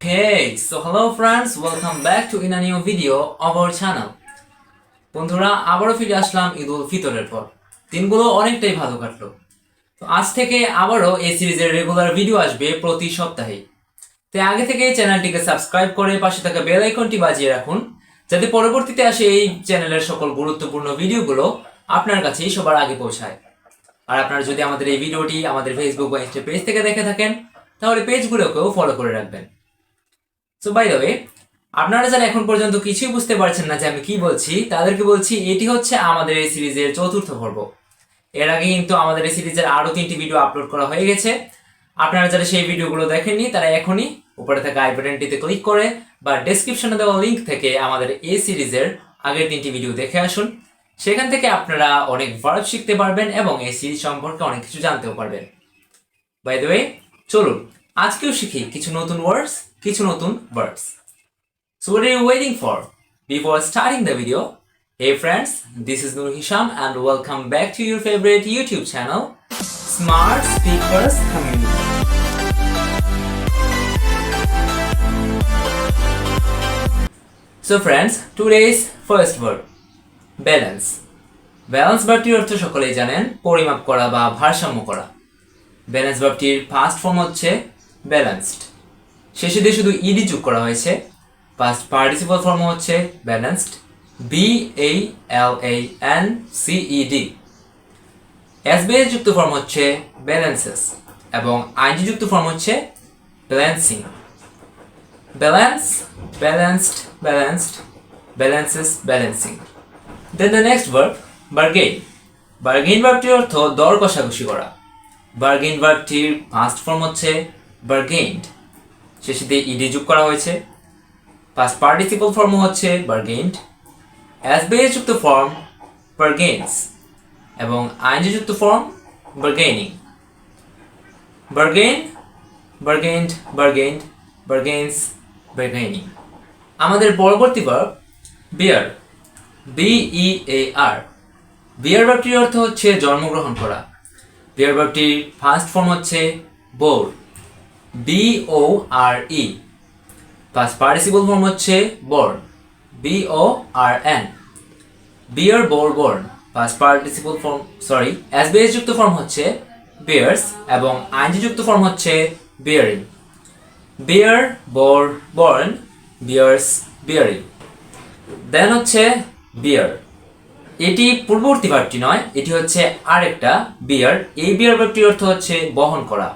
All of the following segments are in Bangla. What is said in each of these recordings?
Hey, so hello friends, welcome back to in a new video of our channel. বন্ধুরা আবারও ফিরে আসলাম ঈদ উল ফিতরের পর। দিনগুলো অনেকটাই ভালো কাটলো। তো আজ থেকে আবারও এই সিরিজের রেগুলার ভিডিও আসবে প্রতি সপ্তাহে। তাই আগে থেকে চ্যানেলটিকে সাবস্ক্রাইব করে পাশে থাকা বেল আইকনটি বাজিয়ে রাখুন যাতে পরবর্তীতে আসে এই চ্যানেলের সকল গুরুত্বপূর্ণ ভিডিওগুলো আপনার কাছেই সবার আগে পৌঁছায়। আর আপনারা যদি আমাদের এই ভিডিওটি আমাদের ফেসবুক বা ইনস্টা পেজ থেকে দেখে থাকেন তাহলে পেজগুলোকেও ফলো করে রাখবেন। সো বাই দ্য ওয়ে আপনারা যারা এখন পর্যন্ত কিছুই বুঝতে পারছেন না যে আমি কি বলছি, তাদেরকে বলছি এটি হচ্ছে আমাদের এই সিরিজের চতুর্থ পর্ব। এর আগে কিন্তু আমাদের এই সিরিজের আরও তিনটি ভিডিও আপলোড করা হয়ে গেছে। আপনারা যারা সেই ভিডিওগুলো দেখেননি, তারা এখনই উপরে থাকা আই বাটনটিতে ক্লিক করে বা ডেসক্রিপশনে দেওয়া লিংক থেকে আমাদের এই সিরিজের আগের তিনটি ভিডিও দেখে আসুন। সেখান থেকে আপনারা অনেক ভার্ব শিখতে পারবেন এবং এই সিরিজ সম্পর্কে অনেক কিছু জানতেও পারবেন। বাই দ্য ওয়ে চলুন, আজকেও শিখি কিছু নতুন ওয়ার্ডস কিছু নতুন words so what you waiting for before starting the video hey friends this is Noor Hisham and welcome back to your favourite YouTube channel smart speakers community so friends today's first word balance balance বার্ডটির অর্থ সকলেই জানেন, পরিমাপ করা বা ভারসাম্য করা। ব্যালেন্স বার্ডটির ফার্স্ট ফর্ম হচ্ছে ব্যালেন্সড শেষে দিয়ে শুধু ইডি যোগ করা হয়েছে। পাস্ট পার্টিসিপাল ফর্ম হচ্ছে balanced B L A N C E D S B যুক্ত ফর্ম হচ্ছে ব্যালেন্সেস এবং আইনজি যুক্ত ফর্ম হচ্ছে balancing balance balanced balanced balances balancing then the next verb bargain bargain ভার্বটির অর্থ দর কষাকষি করা। বার্গেইন ভার্বটির ফার্স্ট ফর্ম হচ্ছে বার্গেইনড শেষে দিয়ে ইডি যোগ করা হয়েছে। পাস্ট পার্টিসিপল ফর্ম হচ্ছে বার্গেইনড অ্যাস বেস যুক্ত ফর্ম বার্গেইনস এবং আইনজি যুক্ত ফর্ম বার্গেইনিং বার্গেন বার্গেইনড বার্গেইনড বার্গেইনস বার্গেইনিং আমাদের পরবর্তী ভার্ব বিয়ার বি ই এ আর বিয়ার ভার্বটির অর্থ হচ্ছে জন্মগ্রহণ করা। বিয়ার ভার্বটির ফার্স্ট ফর্ম হচ্ছে bore B O R E past participle form হচ্ছে born B O R N bear bore born past participle form sorry S যুক্ত ফর্ম হচ্ছে বিয়ার্স এবং আইনজি যুক্ত ফর্ম হচ্ছে bearing bear bore born bears bearing then হচ্ছে বিয়ার এটি পূর্ববর্তী ভার্বটি নয়, এটি হচ্ছে আরেকটা বিয়ার এই বিয়ার ভার্বটির অর্থ হচ্ছে বহন করা।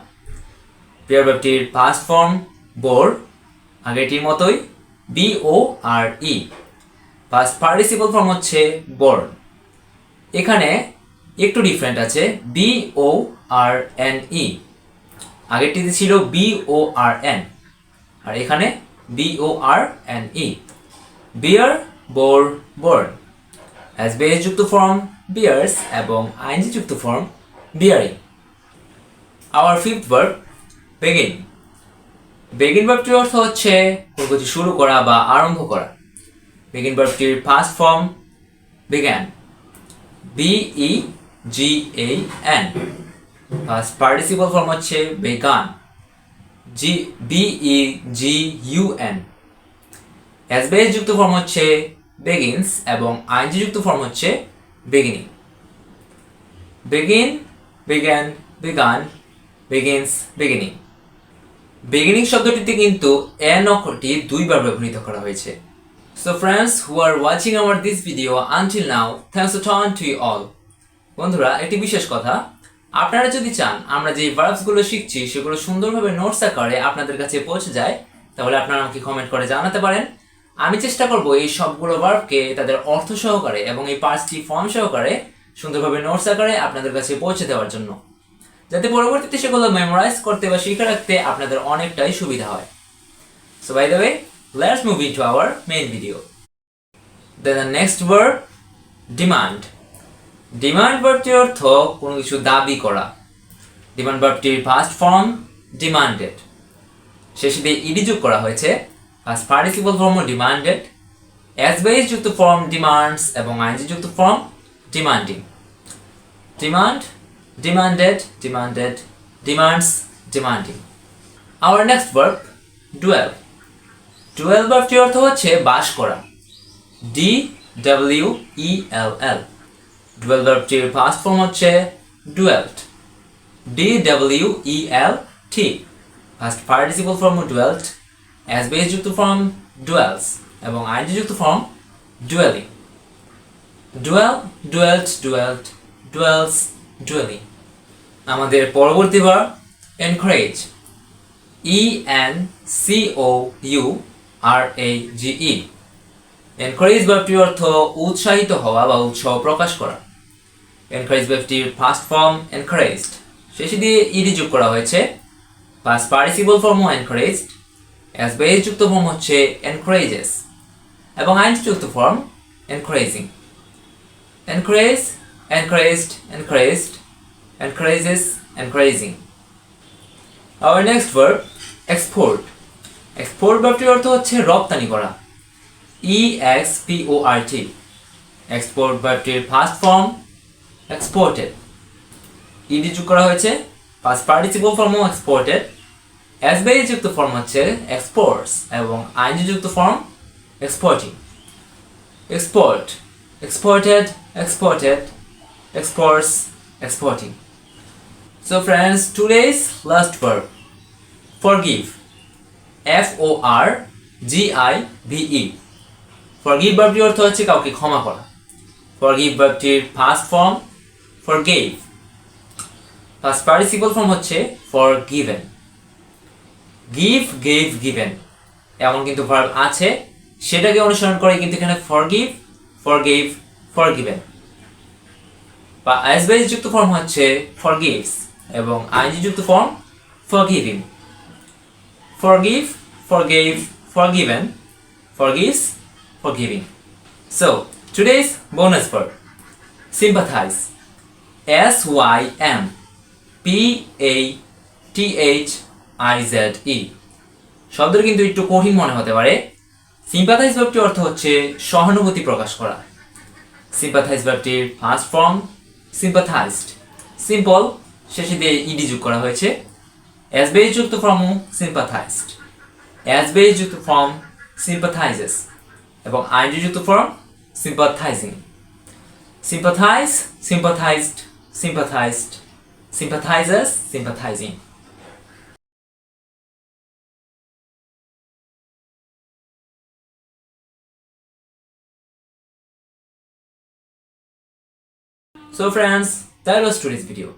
বিয়ার ভার্বটির ফার্স্ট ফর্ম বোর আগেটির মতোই B O R E first participle form হচ্ছে বর্ন এখানে একটু ডিফারেন্ট আছে বি ও আর এন ই আগেরটিতে ছিল বি ও আর এন আর এখানে B O R N E bear bore born as base যুক্ত ফর্ম বিয়ার্স এবং আইনজি যুক্ত form bearing our fifth verb begin begin ভার্বটির অর্থ হচ্ছে কোনো কিছু শুরু করা বা আরম্ভ করা। বেগিন ভার্বটির ফার্স্ট ফর্ম বিজ্ঞান B E G A N first participle form হচ্ছে began G B E G U N S base যুক্ত ফর্ম হচ্ছে বেগিনস এবং আইনজি যুক্ত ফর্ম হচ্ছে beginning begin began began begins beginning beginning শব্দটিতে কিন্তু এন অক্ষরটি দুইবার ব্যবহৃত করা হয়েছে। So friends who are watching আমার this video until now thanks turn to all বন্ধুরা, একটি বিশেষ কথা, আপনারা যদি চান আমরা যে ভার্বসগুলো শিখছি, সেগুলো সুন্দরভাবে নোটস আকারে আপনাদের কাছে পৌঁছে যায়, তাহলে আপনারা আমাকে কমেন্ট করে জানাতে পারেন। আমি চেষ্টা করব এই সবগুলো ভার্বকে তাদের অর্থ সহকারে এবং এই পাঁচটি ফর্ম সহকারে সুন্দরভাবে নোটস আকারে আপনাদের কাছে পৌঁছে দেওয়ার জন্য। যাতে পরবর্তীতে সেগুলো মেমোরাইজ করতে বা শিখে রাখতে আপনাদের অনেকটাই সুবিধা হয়। So by the way let's move in to our main video then the next word demand demand ভার্বটির অর্থ কোনো কিছু দাবি করা। ডিমান্ড ভার্বটির ফার্স্ট ফর্ম ডিমান্ডেড শেষে দিয়ে ইডি যোগ করা হয়েছে। First participle form demanded S base যুক্ত ফর্ম ডিমান্ডস এবং আইনজি যুক্ত form demanding demand demanded, demanded, demands, demanding. Our next verb, dwell. Dwell ভার্বটির অর্থ হচ্ছে বাস করা। D W E L L dwell ভার্বটির first form হচ্ছে dwelt D W E L T first participle form dwelt as base যুক্ত ফর্ম ডুয়েলস এবং আইনজি যুক্ত form dwelling dwell dwelt dwelt dwells dwelling আমাদের পরবর্তী বার encourage E N C O U R A G E encourage ভার্বটির অর্থ উৎসাহিত হওয়া বা উৎসাহ প্রকাশ করা। এনকারেজ ভার্বটির ফার্স্ট ফর্ম এনকারেজড শেষে দিয়ে ইডি যোগ করা হয়েছে। পাস্ট পার্টিসিপল ফর্মও এনকারেজড অ্যাস বেস যুক্ত ফর্ম হচ্ছে এনকারেজেস এবং আইনটি যুক্ত form encouraging encourage encouraged encouraged encourages encouraging our next verb, export. Export ভার্বটির অর্থ হচ্ছে রপ্তানি করা. E X P O R T export ভার্বটির first form exported ED যোগ করা হয়েছে ফার্স্ট পার্টিসিপল ফর্মও এক্সপোর্টেড এস বেরি যুক্ত ফর্ম হচ্ছে এক্সপোর্টস এবং আইনজি যুক্ত form exporting export exported exported exports, exporting. So friends today's last verb forgive f o r g i v e forgive ভার্বটির অর্থ হচ্ছে কাউকে ক্ষমা করা forgive ভার্বটির first form forgave first participle form হচ্ছে forgiven give gave given এমন কিন্তু ভার্ব আছে সেটাকে অনুসরণ করে কিন্তু এখানে forgive forgave forgiven বা বেস যুক্ত ফর্ম হচ্ছে ফরগিভস এবং আইনজি যুক্ত form forgive forgive forgiven forgives forgiving forgiving today's bonus verb sympathize. S Y M. P A T H I Z E. শব্দটি কিন্তু একটু কঠিন মনে হতে পারে। সিম্পাথাইজ ভার্বটির অর্থ হচ্ছে সহানুভূতি প্রকাশ করা। সিম্পাথাইজ ভার্বটির ফার্স্ট ফর্ম সিম্পাথাইজড সিম্পল শেষে দিয়ে ইডি যোগ করা হয়েছে। অ্যাজ বেস যুক্ত ফর্মও সিম্পাথাইজড অ্যাজ বেস যুক্ত ফর্ম সিম্পাথাইজেস এবং আইনজি যুক্ত form sympathising sympathise sympathised sympathised sympathises sympathising so friends that was today's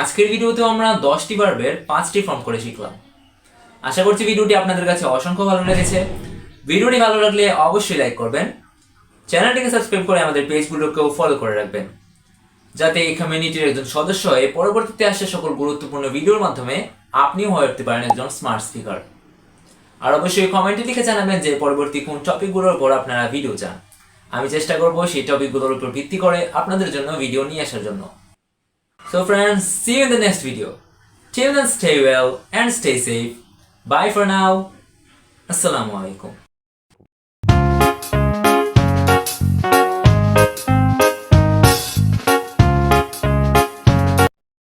আজকের ভিডিওতে আমরা দশটি ভার্বের পাঁচটি ফর্ম করে শিখলাম। আশা করছি ভিডিওটি আপনাদের কাছে অসংখ্য ভালো লেগেছে। ভিডিওটি ভালো লাগলে অবশ্যই লাইক করবেন। চ্যানেলটিকে সাবস্ক্রাইব করে আমাদের পেজগুলোকেও ফলো করে রাখবেন। যাতে এই কমিউনিটির একজন সদস্য হয়ে পরবর্তীতে আসা সকল গুরুত্বপূর্ণ ভিডিওর মাধ্যমে আপনিও হয়ে উঠতে পারেন একজন স্মার্ট স্পিকার আর অবশ্যই কমেন্টে লিখে জানাবেন যে পরবর্তী কোন টপিকগুলোর উপর আপনারা ভিডিও চান। আমি চেষ্টা করব সেই টপিকগুলোর উপর ভিত্তি করে আপনাদের জন্য ভিডিও নিয়ে আসার জন্য। So friends, see you in the next video. Till then stay well and stay safe. Bye for now. Assalamualaikum.